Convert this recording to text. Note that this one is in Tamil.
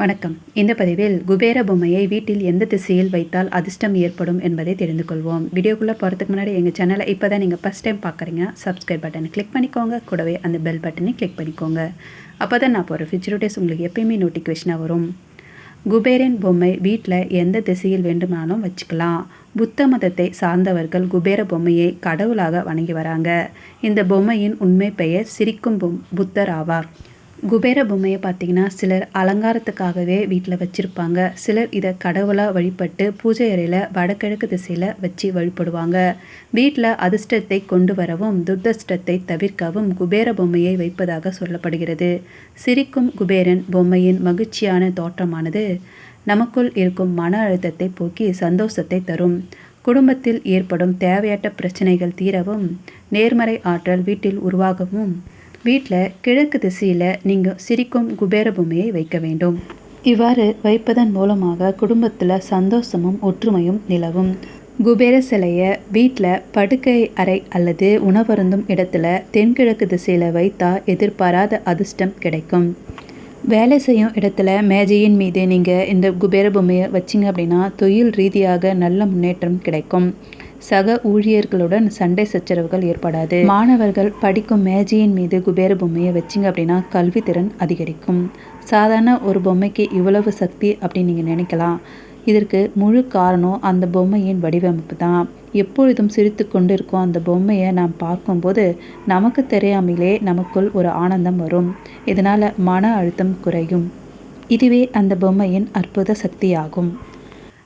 வணக்கம். இந்த பதிவில் குபேர பொம்மையை வீட்டில் எந்த திசையில் வைத்தால் அதிர்ஷ்டம் ஏற்படும் என்பதை தெரிந்து கொள்வோம். வீடியோக்குள்ளே போகிறதுக்கு முன்னாடி எங்கள் சேனலை இப்போ தான் நீங்கள் ஃபஸ்ட் டைம் பார்க்குறீங்க சப்ஸ்கிரைப் பட்டனை கிளிக் பண்ணிக்கோங்க. கூடவே அந்த பெல் பட்டனை கிளிக் பண்ணிக்கோங்க. அப்போ தான் நான் போகிற ஃபியூச்சர் டேஸ் உங்களுக்கு எப்பயுமே நோட்டிஃபிகேஷனாக வரும். குபேரன் பொம்மை வீட்டில் எந்த திசையில் வேண்டுமானாலும் வச்சுக்கலாம். புத்த மதத்தை சார்ந்தவர்கள் குபேர பொம்மையை கடவுளாக வணங்கி வராங்க. இந்த பொம்மையின் உண்மை பெயர் சிரிக்கும் புத்தர் ஆவார். குபேர பொம்மையை பார்த்தீங்கன்னா சிலர் அலங்காரத்துக்காகவே வீட்டில் வச்சுருப்பாங்க. சிலர் இதை கடவுளாக வழிபட்டு பூஜை அறையில் வடகிழக்கு திசையில் வச்சு வழிபடுவாங்க. வீட்டில் அதிர்ஷ்டத்தை கொண்டு வரவும் துர்தஷ்டத்தை தவிர்க்கவும் குபேர பொம்மையை வைப்பதாக சொல்லப்படுகிறது. சிரிக்கும் குபேரன் பொம்மையின் மகிழ்ச்சியான தோற்றமானது நமக்குள் இருக்கும் மன அழுத்தத்தை போக்கி சந்தோஷத்தை தரும். குடும்பத்தில் ஏற்படும் தேவையற்ற பிரச்சனைகள் தீரவும் நேர்மறை ஆற்றல் வீட்டில் உருவாகவும் வீட்டில் கிழக்கு திசையில் நீங்கள் சிரிக்கும் குபேர பொம்மையை வைக்க வேண்டும். இவ்வாறு வைப்பதன் மூலமாக குடும்பத்தில் சந்தோஷமும் ஒற்றுமையும் நிலவும். குபேர சிலையை வீட்டில் படுக்கை அறை அல்லது உணவருந்தும் இடத்துல தென்கிழக்கு திசையில் வைத்தா எதிர்பாராத அதிர்ஷ்டம் கிடைக்கும். வேலை செய்யும் இடத்துல மேஜையின் மீது நீங்கள் இந்த குபேர பொம்மையை வச்சிங்க அப்படின்னா தொழில் ரீதியாக நல்ல முன்னேற்றம் கிடைக்கும். சக ஊழியர்களுடன் சண்டை சச்சரவுகள் ஏற்படாது. மாணவர்கள் படிக்கும் மேஜையின் மீது குபேர பொம்மையை வச்சிங்க அப்படின்னா கல்வி திறன் அதிகரிக்கும். சாதாரண ஒரு பொம்மைக்கு இவ்வளவு சக்தி அப்படின்னு நீங்கள் நினைக்கலாம். இதற்கு முழு காரணம் அந்த பொம்மையின் வடிவமைப்பு தான். எப்பொழுதும் சிரித்து கொண்டு இருக்கும் அந்த பொம்மையை நாம் பார்க்கும்போது நமக்கு தெரியாமலே நமக்குள் ஒரு ஆனந்தம் வரும். இதனால் மன அழுத்தம் குறையும். இதுவே அந்த பொம்மையின் அற்புத சக்தியாகும்.